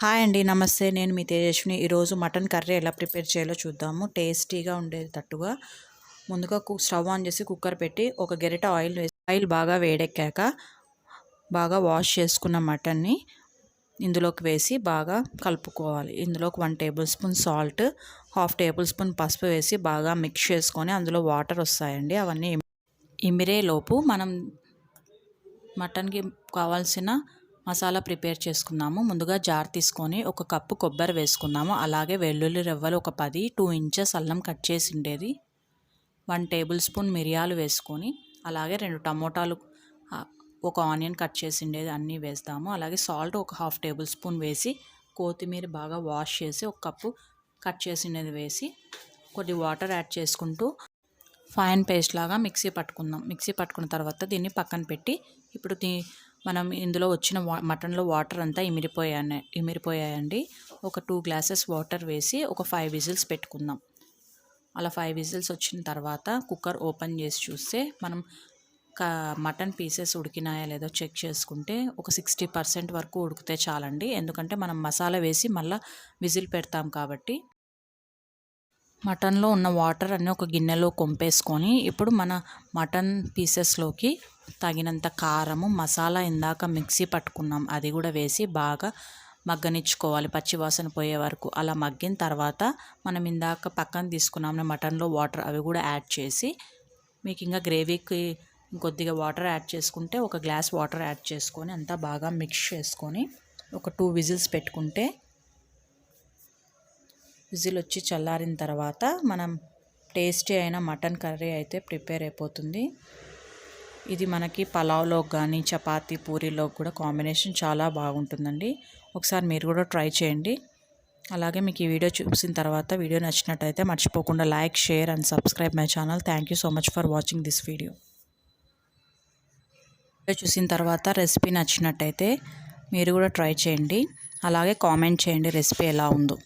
Hi అండి నమస్తే. నేను మీ తేజస్విని. ఈరోజు మటన్ కర్రీ ఎలా ప్రిపేర్ చేయాలో చూద్దాము. టేస్టీగా ఉండేటట్టుగా ముందుగా కు స్టవ్ ఆన్ చేసి కుక్కర్ పెట్టి ఒక గెరిట ఆయిల్ వేసి ఆయిల్ బాగా వేడెక్కాక బాగా వాష్ చేసుకున్న మటన్ని ఇందులోకి వేసి బాగా కలుపుకోవాలి. ఇందులోకి one tablespoon salt half tablespoon పసుపు వేసి బాగా మిక్స్ చేసుకొని అందులో వాటర్ వస్తాయండి. అవన్నీ ఇమిరేలోపు మనం మటన్కి కావాల్సిన మసాలా ప్రిపేర్ చేసుకుందాము ముందుగా జార్ తీసుకొని ఒక కప్పు కొబ్బరి వేసుకుందాము అలాగే వెల్లుల్లి రెవ్వలు ఒక పది టూ ఇంచెస్ అల్లం కట్ చేసి ఉండేది. వన్ టేబుల్ స్పూన్ మిరియాలు వేసుకొని అలాగే రెండు టమోటాలు ఒక ఆనియన్ కట్ చేసి ఉండేది అన్నీ వేస్తాము. అలాగే సాల్ట్ ఒక హాఫ్ టేబుల్ స్పూన్ వేసి కొత్తిమీర బాగా వాష్ చేసి ఒక కప్పు కట్ చేసినది వేసి కొద్ది వాటర్ యాడ్ చేసుకుంటూ ఫైన్ పేస్ట్ లాగా మిక్సీ పట్టుకుందాం. మిక్సీ పట్టుకున్న తర్వాత దీన్ని పక్కన పెట్టి ఇప్పుడు దీ మనం ఇందులో వచ్చిన వా మటన్లో వాటర్ అంతా ఇమిరిపోయాయి ఇమిరిపోయాయండి. ఒక టూ గ్లాసెస్ వాటర్ వేసి ఒక ఫైవ్ విజిల్స్ పెట్టుకుందాం. అలా ఫైవ్ విజిల్స్ వచ్చిన తర్వాత కుక్కర్ ఓపెన్ చేసి చూస్తే మనం మటన్ పీసెస్ ఉడికినాయా లేదో చెక్ చేసుకుంటే ఒక సిక్స్టీ పర్సెంట్ వరకు ఉడికితే చాలండి. ఎందుకంటే మనం మసాలా వేసి మళ్ళీ విజిల్ పెడతాం కాబట్టి మటన్లో ఉన్న వాటర్ అన్నీ ఒక గిన్నెలో కొంపేసుకొని ఇప్పుడు మన మటన్ పీసెస్లోకి తగినంత కారము మసాలా ఇందాక మిక్సీ పట్టుకున్నాం. అది కూడా వేసి బాగా మగ్గనిచ్చుకోవాలి. పచ్చివాసన పోయే వరకు అలా మగ్గిన తర్వాత మనం ఇందాక పక్కన తీసుకున్నాం మటన్లో వాటర్ అవి కూడా యాడ్ చేసి మీకు ఇంకా గ్రేవీకి కొద్దిగా వాటర్ యాడ్ చేసుకుంటే ఒక గ్లాస్ వాటర్ యాడ్ చేసుకొని అంతా బాగా మిక్స్ చేసుకొని ఒక టూ విజిల్స్ పెట్టుకుంటే విజిల్ వచ్చి చల్లారిన తర్వాత మనం టేస్టీ అయిన మటన్ కర్రీ అయితే ప్రిపేర్ అయిపోతుంది. ఇది మనకి పలావ్లో కానీ చపాతీ పూరీలో కూడా కాంబినేషన్ చాలా బాగుంటుందండి. ఒకసారి మీరు కూడా ట్రై చేయండి. అలాగే మీకు ఈ వీడియో చూసిన తర్వాత వీడియో నచ్చినట్టయితే మర్చిపోకుండా like share and subscribe my channel. Thank you so much for watching this video. Video చూసిన తర్వాత రెసిపీ నచ్చినట్టయితే మీరు కూడా ట్రై చేయండి. అలాగే కామెంట్ చేయండి రెసిపీ ఎలా ఉందో.